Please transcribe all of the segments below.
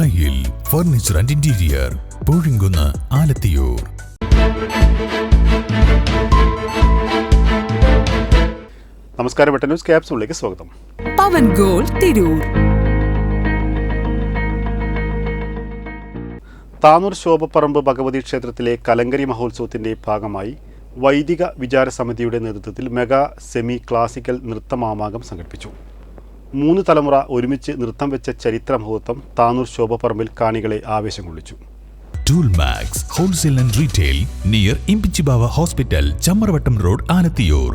ദായിൽ furniture and interior Poozhinkunnu Alathiyur. നമസ്കാരം വെട്ട news ക്യാപ്സിലേക്ക് സ്വാഗതം. പവൻ ഗോൾ തിരൂർ. താനൂർ ശോഭപ്പറമ്പ് ഭഗവതി ക്ഷേത്രത്തിലെ കലങ്കരി മഹോത്സവത്തിന്റെ ഭാഗമായി വൈദിക വിചാര സമിതിയുടെ നേതൃത്വത്തിൽ മെഗാ സെമി ക്ലാസിക്കൽ നൃത്തമാമാകം സംഘടിപ്പിച്ചു. മൂന്ന് തലമുറ ഒരുമിച്ച് നൃത്തം വെച്ച ചരിത്ര മുഹൂർത്തം താനൂർ ശോഭപ്പറമ്പിൽ കാണികളെ ആവേശം കൊള്ളിച്ചു. Tool max wholesale and retail near Imbichibava hospital Chamravattam road Alathiyur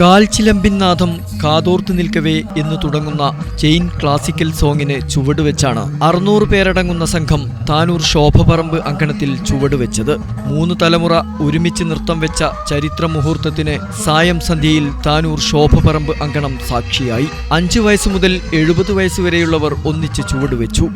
കാൽച്ചിലമ്പിൻ നാഥം കാതോർത്ത് നിൽക്കവേ എന്ന് തുടങ്ങുന്ന ചെയിൻ ക്ലാസിക്കൽ സോങ്ങിന് ചുവടുവെച്ചാണ് അറുന്നൂറ് പേരടങ്ങുന്ന സംഘം താനൂർ ശോഭപറമ്പ് അങ്കണത്തിൽ ചുവടുവെച്ചത് മൂന്ന് തലമുറ ഒരുമിച്ച് നൃത്തം വെച്ച ചരിത്ര മുഹൂർത്തത്തിന് സായം സന്ധ്യയിൽ താനൂർ ശോഭപറമ്പ് അങ്കണം സാക്ഷിയായി. അഞ്ചു വയസ്സ് മുതൽ എഴുപത് വയസ്സുവരെയുള്ളവർ ഒന്നിച്ച് ചുവടുവെച്ചു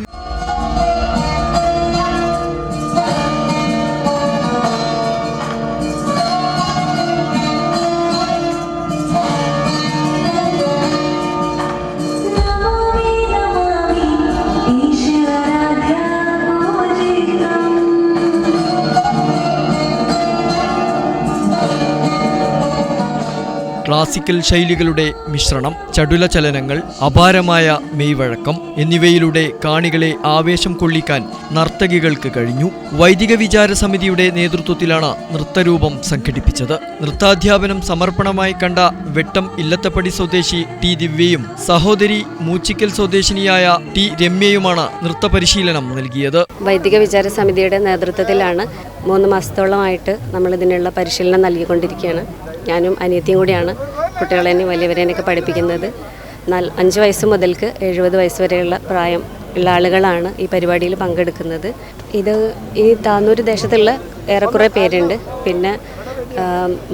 ക്ലാസിക്കൽ ശൈലികളുടെ മിശ്രണം ചടുല ചലനങ്ങൾ അപാരമായ മെയ്വഴക്കം എന്നിവയിലൂടെ കാണികളെ ആവേശം കൊള്ളിക്കാൻ നർത്തകികൾക്ക് കഴിഞ്ഞു. വൈദിക വിചാര സമിതിയുടെ നേതൃത്വത്തിലാണ് നൃത്തരൂപം സംഘടിപ്പിച്ചത്. നൃത്താധ്യാപനം സമർപ്പണമായി കണ്ട വെട്ടം ഇല്ലത്തപ്പടി സ്വദേശി ടി ദിവ്യയും സഹോദരി മൂച്ചിക്കൽ സ്വദേശിനിയായ ടി രമ്യയുമാണ് നൃത്തപരിശീലനം നൽകിയത്. വൈദിക വിചാര സമിതിയുടെ നേതൃത്വത്തിലാണ് മൂന്ന് മാസത്തോളമായിട്ട് നമ്മൾ ഇതിനുള്ള പരിശീലനം നൽകിക്കൊണ്ടിരിക്കുകയാണ്. ഞാനും അനിയത്തിയും കൂടിയാണ് കുട്ടികളെ വലിയവരെയൊക്കെ പഠിപ്പിക്കുന്നത്. നാൽ അഞ്ച് വയസ്സ് മുതൽക്ക് എഴുപത് വയസ്സ് വരെയുള്ള പ്രായം ഉള്ള ആളുകളാണ് ഈ പരിപാടിയിൽ പങ്കെടുക്കുന്നത്. ഇത് ഈ താന്നൂർ ദേശത്തുള്ള ഏറെക്കുറെ പേരുണ്ട്. പിന്നെ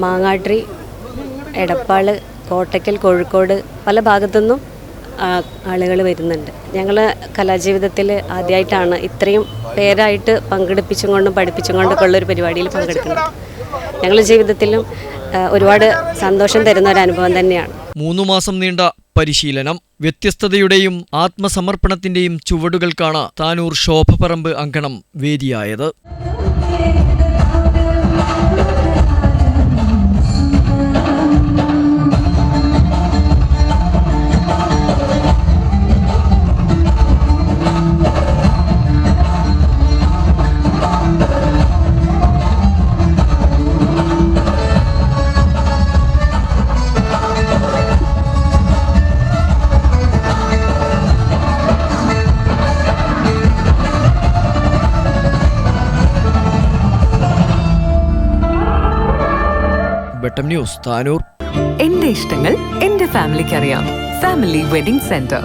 മാങ്ങാട്രി എടപ്പാൾ കോട്ടയ്ക്കൽ കോഴിക്കോട് പല ഭാഗത്തുനിന്നും ആളുകൾ വരുന്നുണ്ട്. ഞങ്ങൾ കലാജീവിതത്തിൽ ആദ്യമായിട്ടാണ് ഇത്രയും പേരായിട്ട് പങ്കെടുപ്പിച്ചും കൊണ്ടും പഠിപ്പിച്ചും കൊണ്ടൊക്കെ ഉള്ള ഒരു പരിപാടിയിൽ പങ്കെടുക്കുന്നത്. ഞങ്ങളുടെ ജീവിതത്തിലും ഒരുപാട് സന്തോഷം തരുന്ന ഒരു അനുഭവം തന്നെയാണ്. മൂന്നു മാസം നീണ്ട പരിശീലനം വ്യത്യസ്തതയുടെയും ആത്മസമർപ്പണത്തിന്റെയും ചുവടുകൾക്കാണ് താനൂർ ശോഭപറമ്പ് അങ്കണം വേദിയായത്. വട്ടം ന്യൂസ് താനൂർ. എന്റെ ഇഷ്ടങ്ങൾ എന്റെ ഫാമിലിക്ക് അറിയാം ഫാമിലി വെഡിംഗ് സെന്റർ